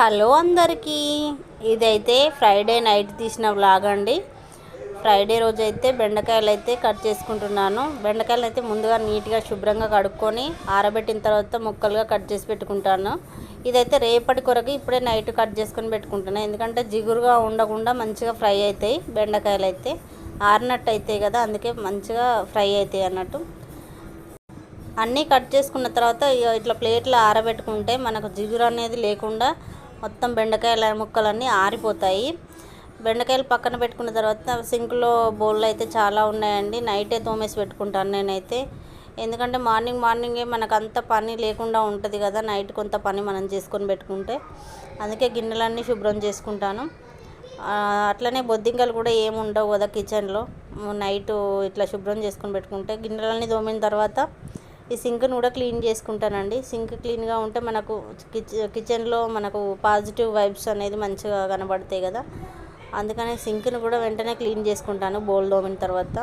Hello అందరికీ. ఇదైతే Friday night తీసిన వ్లాగ్ అండి. ఫ్రైడే రోజు అయితే బెండకాయలు అయితే కట్ చేసుకుంటున్నాను. బెండకాయలు అయితే ముందుగా నీట్గా శుభ్రంగా కడుక్కొని ఆరబెట్టిన తర్వాత ముక్కలుగా కట్ చేసి పెట్టుకుంటాను. ఇదైతే రేపటి కొరకు ఇప్పుడే నైట్ కట్ చేసుకొని పెట్టుకుంటాను ఎందుకంటే జిగురుగా ఉండకుండా మంచిగా ఫ్రై అవుతాయి బెండకాయలు అయితే ఆరినట్టు అవుతాయి కదా అందుకే మంచిగా ఫ్రై అవుతాయి అన్నట్టు. అన్నీ కట్ చేసుకున్న తర్వాత ఇగ ఇట్లా ప్లేట్లో ఆరబెట్టుకుంటే మనకు జిగురు అనేది లేకుండా మొత్తం బెండకాయల ముక్కలన్నీ ఆరిపోతాయి. బెండకాయలు పక్కన పెట్టుకున్న తర్వాత సింక్లో బౌల్ అయితే చాలా ఉన్నాయండి. నైటే తోమేసి పెట్టుకుంటాను నేనైతే. ఎందుకంటే మార్నింగ్ మార్నింగే మనకు అంత పని లేకుండా ఉంటుంది కదా నైట్ కొంత పని మనం చేసుకొని పెట్టుకుంటే. అందుకే గిన్నెలన్నీ శుభ్రం చేసుకుంటాను. అట్లనే బొద్దింకలు కూడా ఏమి ఉండవు కదా కిచెన్లో. నైట్ ఇట్లా శుభ్రం చేసుకొని పెట్టుకుంటే గిన్నెలన్నీ తోమిన తర్వాత ఈ సింక్ను కూడా క్లీన్ చేసుకుంటానండి. సింక్ క్లీన్గా ఉంటే మనకు కిచ్ కిచెన్లో మనకు పాజిటివ్ వైబ్స్ అనేది మంచిగా కనబడతాయి కదా. అందుకని సింక్ను కూడా వెంటనే క్లీన్ చేసుకుంటాను బౌల్ దోమిన తర్వాత.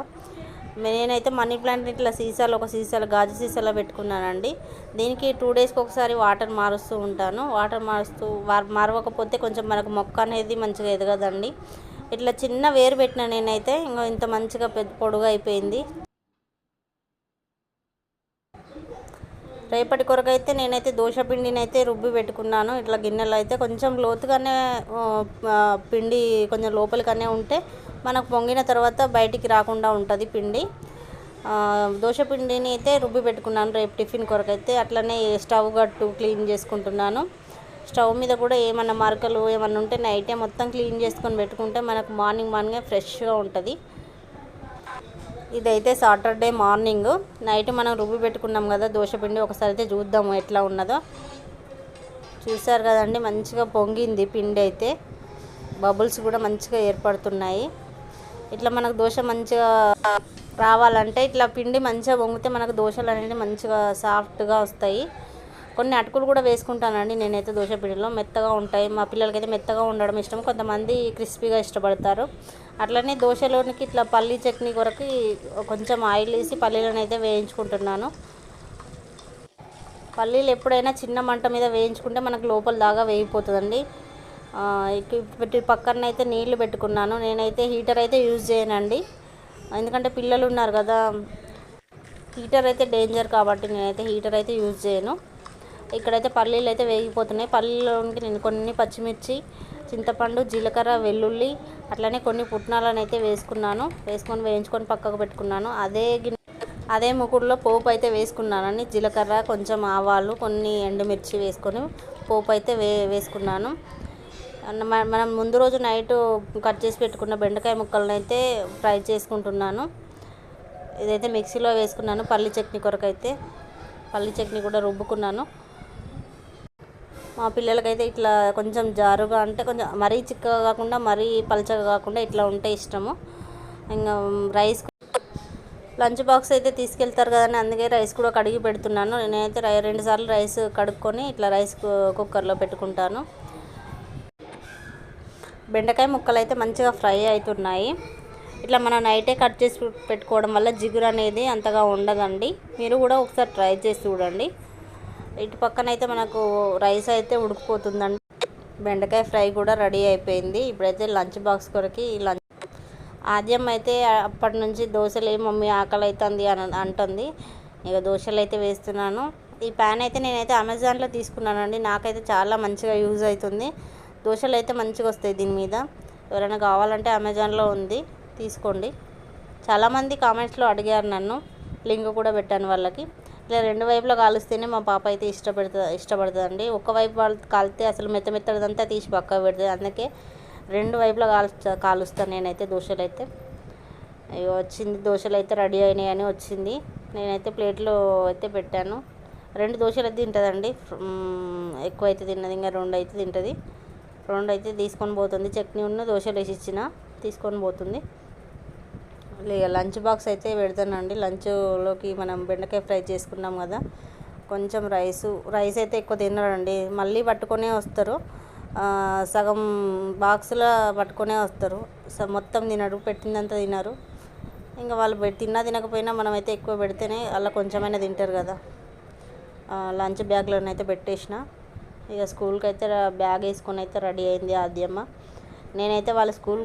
నేనైతే మనీ ప్లాంట్ ఇట్లా సీసాలు ఒక సీసాలు గాజు సీసాలో పెట్టుకున్నానండి. దీనికి టూ డేస్కి ఒకసారి వాటర్ మారుస్తూ ఉంటాను. వాటర్ మారుస్తూ మారవకపోతే కొంచెం మనకు మొక్క అనేది మంచిగా ఎదగదండి. ఇట్లా చిన్న వేరు పెట్టిన నేనైతే ఇంకా ఇంత మంచిగా పెద్ద పొడుగు అయిపోయింది. రేపటి కొరకు అయితే నేనైతే దోశ పిండిని అయితే రుబ్బి పెట్టుకున్నాను. ఇట్లా గిన్నెలో అయితే కొంచెం లోతుగానే పిండి కొంచెం లోపలికనే ఉంటే మనకు పొంగిన తర్వాత బయటికి రాకుండా ఉంటుంది పిండి. దోశ పిండిని అయితే రుబ్బి పెట్టుకున్నాను రేపు టిఫిన్ కొరకు అయితే అట్లనే స్టవ్ గట్టు క్లీన్ చేసుకుంటున్నాను. స్టవ్ మీద కూడా ఏమన్నా మరకలు ఏమన్నా ఉంటే నైటే మొత్తం క్లీన్ చేసుకొని పెట్టుకుంటే మనకు మార్నింగ్ మార్నింగే ఫ్రెష్గా ఉంటుంది. ఇదైతే సాటర్డే మార్నింగ్. నైట్ మనం రుబ్బి పెట్టుకున్నాం కదా దోశపిండి ఒకసారి అయితే చూద్దాము ఎట్లా ఉన్నదో. చూసారు కదండి మంచిగా పొంగింది పిండి అయితే. బబుల్స్ కూడా మంచిగా ఏర్పడుతున్నాయి. ఇట్లా మనకు దోశ మంచిగా రావాలంటే ఇట్లా పిండి మంచిగా పొంగితే మనకు దోశలు అనేవి మంచిగా సాఫ్ట్గా వస్తాయి. కొన్ని అటుకులు కూడా వేసుకుంటానండి నేనైతే దోశ పిండిలో. మెత్తగా ఉంటాయి. మా పిల్లలకైతే మెత్తగా ఉండడం ఇష్టం. కొంతమంది క్రిస్పీగా ఇష్టపడతారు. అట్లనే దోశలోనికి ఇట్లా పల్లీ చట్నీ కొరకు కొంచెం ఆయిల్ వేసి పల్లీలను అయితే వేయించుకుంటున్నాను. పల్లీలు ఎప్పుడైనా చిన్న మంట మీద వేయించుకుంటే మనకు లోపల దాకా వేగిపోతుందండి. పక్కన అయితే నీళ్ళు పెట్టుకున్నాను. నేనైతే హీటర్ అయితే యూజ్ చేయనండి. ఎందుకంటే పిల్లలు ఉన్నారు కదా హీటర్ అయితే డేంజర్ కాబట్టి నేనైతే హీటర్ అయితే యూజ్ చేయను. ఇక్కడైతే పల్లీలు అయితే వేగిపోతున్నాయి. పల్లీలోనికి నేను కొన్ని పచ్చిమిర్చి చింతపండు జీలకర్ర వెల్లుల్లి అట్లనే కొన్ని పుట్నాలను అయితే వేసుకున్నాను. వేసుకొని వేయించుకొని పక్కకు పెట్టుకున్నాను. అదే అదే ముకుడులో పోపు అయితే వేసుకున్నానండి జీలకర్ర కొంచెం ఆవాలు కొన్ని ఎండుమిర్చి వేసుకొని పోపు అయితే వే వేసుకున్నాను. మనం ముందు రోజు నైట్ కట్ చేసి పెట్టుకున్న బెండకాయ ముక్కలను అయితే ఫ్రై చేసుకుంటున్నాను. ఇదైతే మిక్సీలో వేసుకున్నాను పల్లి చట్నీ కొరకైతే. పల్లీ పల్లి చట్నీ కూడా రుబ్బుకున్నాను. మా పిల్లలకైతే ఇట్లా కొంచెం జారుగా అంటే కొంచెం మరీ చిక్కగా కాకుండా మరీ పలచగా కాకుండా ఇట్లా ఉంటే ఇష్టము. ఇంకా రైస్ లంచ్ బాక్స్ అయితే తీసుకెళ్తారు కదని అందుకే రైస్ కూడా కడిగి పెడుతున్నాను. నేనైతే రై రెండు సార్లు రైస్ కడుక్కొని ఇట్లా రైస్ కుక్కర్లో పెట్టుకుంటాను. బెండకాయ ముక్కలు అయితే మంచిగా ఫ్రై అవుతున్నాయి ఇట్లా మనం నైటే కట్ చేసి పెట్టుకోవడం వల్ల జిగురు అనేది అంతగా ఉండదండి. మీరు కూడా ఒకసారి ట్రై చేసి చూడండి. ఇటు పక్కన అయితే మనకు రైస్ అయితే ఉడికిపోతుందండి. బెండకాయ ఫ్రై కూడా రెడీ అయిపోయింది. ఇప్పుడైతే లంచ్ బాక్స్ కొరకి లంచ్ ఆద్యం అయితే అప్పటి నుంచి దోశలు మమ్మీ ఆకలి అవుతుంది అని అంటుంది. ఇక దోశలు అయితే వేస్తున్నాను. ఈ ప్యాన్ అయితే నేనైతే అమెజాన్లో తీసుకున్నానండి. నాకైతే చాలా మంచిగా యూజ్ అవుతుంది. దోశలు అయితే మంచిగా వస్తాయి దీని మీద. ఎవరైనా కావాలంటే అమెజాన్లో ఉంది తీసుకోండి. చాలామంది కామెంట్స్లో అడిగారు నన్ను. లింక్ కూడా పెట్టాను వాళ్ళకి. ఇట్లా రెండు వైపులా కాలుస్తేనే మా పాప అయితే ఇష్టపడుతుంది ఇష్టపడుతుందండి. ఒక వైపు వాళ్ళు కాలితే అసలు మెత్త మెత్తదంతా తీసి పక్క పెడుతుంది. అందుకే రెండు వైపులా కాలుస్తా కాలుస్తాను నేనైతే దోశలు అయితే అయ్యో వచ్చింది దోశలు అయితే రెడీ అయినాయి అని వచ్చింది. నేనైతే ప్లేట్లో అయితే పెట్టాను. రెండు దోశలు అయితే తింటుందండి. ఎక్కువ అయితే తిన్నది ఇంకా రెండు అయితే తింటుంది. రెండు అయితే తీసుకొని పోతుంది. చట్నీ ఉన్న దోశలు వేసి ఇచ్చిన తీసుకొని పోతుంది. లంచ్ బాక్స్ అయితే పెడతానండి. లంచ్లోకి మనం బెండకాయ ఫ్రై చేసుకున్నాం కదా కొంచెం రైసు రైస్ అయితే ఎక్కువ తినరండి. మళ్ళీ పట్టుకొనే వస్తారు. సగం బాక్స్లో పట్టుకొనే వస్తారు. మొత్తం తినరు పెట్టిందంతా తినరు. ఇంకా వాళ్ళు పె- తిన్నా తినకపోయినా మనమైతే ఎక్కువ పెడితేనే అలా కొంచెమైనా తింటారు కదా. లంచ్ బ్యాగ్లోనైతే పెట్టేసిన. ఇక స్కూల్కి అయితే బ్యాగ్ వేసుకొని అయితే రెడీ అయింది ఆద్యమ్మ. నేనైతే వాళ్ళ స్కూల్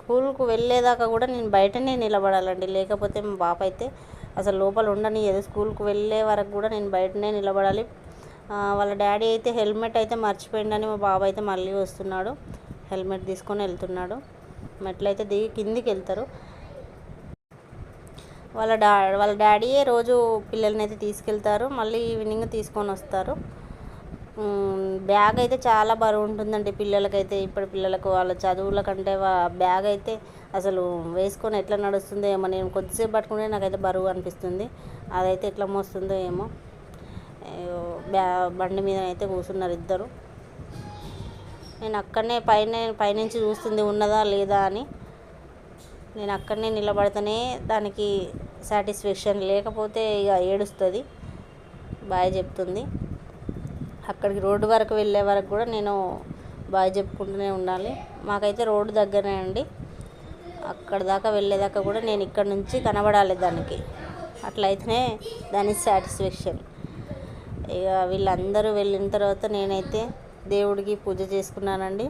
స్కూల్కు వెళ్ళేదాకా కూడా నేను బయటనే నిలబడాలండి. లేకపోతే మా పాప అయితే అసలు లోపల ఉండనియదు. స్కూల్కి వెళ్ళే వరకు కూడా నేను బయటనే నిలబడాలి. వాళ్ళ డాడీ అయితే హెల్మెట్ అయితే మర్చిపోయిండని మా బాబు అయితే మళ్ళీ వస్తున్నాడు. హెల్మెట్ తీసుకొని వెళ్తున్నాడు. మెట్లయితే దిగి కిందికి వెళ్తారు. వాళ్ళ డా వాళ్ళ డాడీయే రోజు పిల్లల్ని అయితే తీసుకెళ్తారు. మళ్ళీ ఈవినింగ్ తీసుకొని వస్తారు. బ్యాగ్ అయితే చాలా బరువు ఉంటుందండి పిల్లలకైతే. ఇప్పుడు పిల్లలకు వాళ్ళ చదువుల కంటే బ్యాగ్ అయితే అసలు వేసుకొని ఎట్లా నడుస్తుందో ఏమో. నేను కొద్దిసేపు పట్టుకుంటే నాకైతే బరువు అనిపిస్తుంది. అదైతే ఎట్లా మోస్తుందో ఏమో. బ్యా బండి మీద అయితే కూర్చున్నారు ఇద్దరు. నేను అక్కడనే పైన పైనుంచి చూస్తుంది ఉన్నదా లేదా అని. నేను అక్కడనే నిలబడితేనే దానికి సాటిస్ఫాక్షన్ లేకపోతే ఇక ఏడుస్తుంది. బాయ్ చెప్తుంది. అక్కడికి రోడ్డు వరకు వెళ్ళే వరకు కూడా నేను బాగా చెప్పుకుంటూనే ఉండాలి. మాకైతే రోడ్డు దగ్గరే అండి. అక్కడ దాకా వెళ్ళేదాకా కూడా నేను ఇక్కడ నుంచి కనబడాలి దానికి. అట్లయితేనే దాని సాటిస్ఫాక్షన్. ఇక వీళ్ళందరూ వెళ్ళిన తర్వాత నేనైతే దేవుడికి పూజ చేసుకున్నానండి.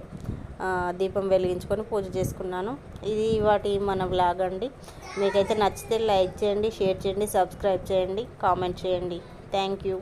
దీపం వెలిగించుకొని పూజ చేసుకున్నాను. ఇది వాటి మన బ్లాగ్ అండి. మీకైతే నచ్చితే లైక్ చేయండి షేర్ చేయండి సబ్స్క్రైబ్ చేయండి కామెంట్ చేయండి. Thank you.